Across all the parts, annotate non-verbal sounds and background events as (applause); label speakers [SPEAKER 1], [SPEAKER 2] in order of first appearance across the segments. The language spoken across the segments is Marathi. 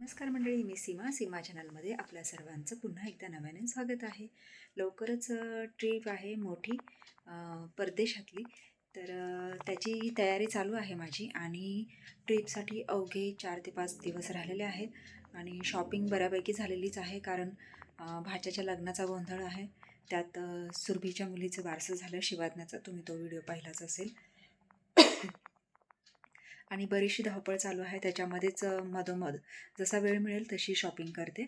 [SPEAKER 1] नमस्कार मंडळी मी सीमा सीमा चॅनलमध्ये आपल्या सर्वांचं पुन्हा एकदा नव्याने स्वागत आहे. लवकरच ट्रीप आहे मोठी परदेशातली. तर त्याची तयारी चालू आहे माझी आणि ट्रीपसाठी अवघे चार ते पाच दिवस राहिलेले आहेत आणि शॉपिंग बऱ्यापैकी झालेलीच आहे कारण भाच्याच्या लग्नाचा गोंधळ आहे. त्यात सुरभीच्या मुलीचं बारसं झालं शिवाज्ञाचा तुम्ही तो व्हिडिओ पाहिलाच असेल. आणि बरीचशी धावपळ चालू आहे. त्याच्यामध्येच मधोमध. जसा वेळ मिळेल तशी शॉपिंग करते.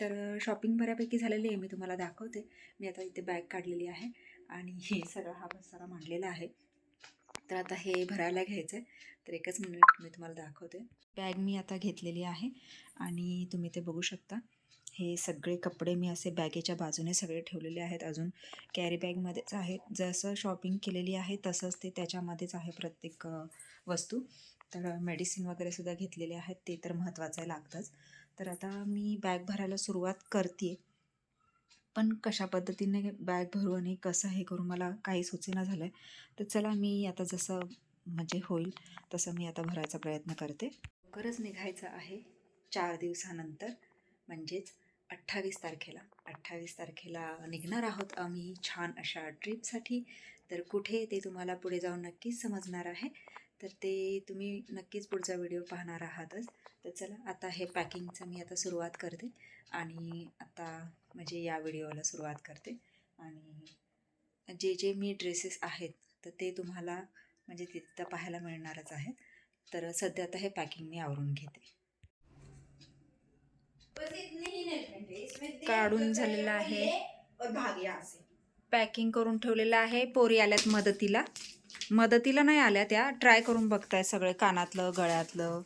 [SPEAKER 1] तर शॉपिंग बऱ्यापैकी झालेली आहे. मी तुम्हाला दाखवते. मी आता इथे बॅग काढलेली आहे. आणि हे सगळा हा पसारा मांडलेला आहे. तर आता हे भरायला घ्यायचं आहे तर एकच मिनिट मी तुम्हाला दाखवते. बॅग मी आता घेतलेली आहे. आणि तुम्ही ते बघू शकता. हे सगळे कपडे मी असे बॅगेच्या बाजूने सगळे ठेवलेले आहेत. अजून कॅरी बॅगमध्येच आहेत जसं शॉपिंग केलेली आहे तसंच ते त्याच्यामध्येच आहे प्रत्येक वस्तू. तर मेडिसिन वगैरे सुद्धा घेतलेले आहेत ते तर महत्त्वाचं आहे लागतंच. तर आता मी बॅग भरायला सुरुवात करते पण कशा पद्धतीने बॅग भरू आणि कसं हे करू मला काही सुचेना झालं आहे तर चला मी आता जसं म्हणजे होईल तसं मी आता भरायचा प्रयत्न करते. लवकरच निघायचं आहे चार दिवसानंतर म्हणजेच अठ्ठावीस तारखेला. अठ्ठावीस तारखेला निघणार आहोत आम्ही छान अशा ट्रीपसाठी तर कुठे ते तुम्हाला पुढे जाऊन नक्कीच समजणार आहे. तर ते तुम्ही नक्कीच पुढचा व्हिडिओ पाहणार आहातच. तर चला आता हे पॅकिंगचं मी आता सुरुवात करते आणि आता म्हणजे या व्हिडिओला सुरुवात करते. आणि जे जे मी ड्रेसेस आहेत तर ते तुम्हाला म्हणजे तिथं पाहायला मिळणारच आहेत. तर सध्या आता हे पॅकिंग मी आवरून घेते. काढून झालेलं आहे. पॅकिंग करून ठेवलेलं आहे. पोरी आल्यात मदतीला. मदतीला नाही आल्या त्या. ट्राय करून बघताय सगळे. कानातलं गळ्यातलं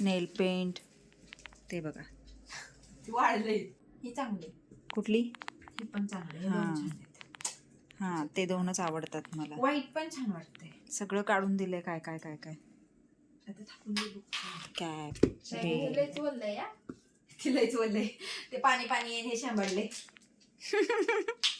[SPEAKER 1] नेल पेंट. ते बघा.
[SPEAKER 2] वाढले ही चांगली.
[SPEAKER 1] कुठली?
[SPEAKER 2] ही पण चांगली.
[SPEAKER 1] हा. हां. ते दोनच आवडतात मला.
[SPEAKER 2] वाईट पण छान वाटते
[SPEAKER 1] सगळं काढून दिले काय काय काय काय. कॅप
[SPEAKER 2] लयच बोललंय ती लयच बोललंय ते पाणी पाणी हे सांभाळले (laughs)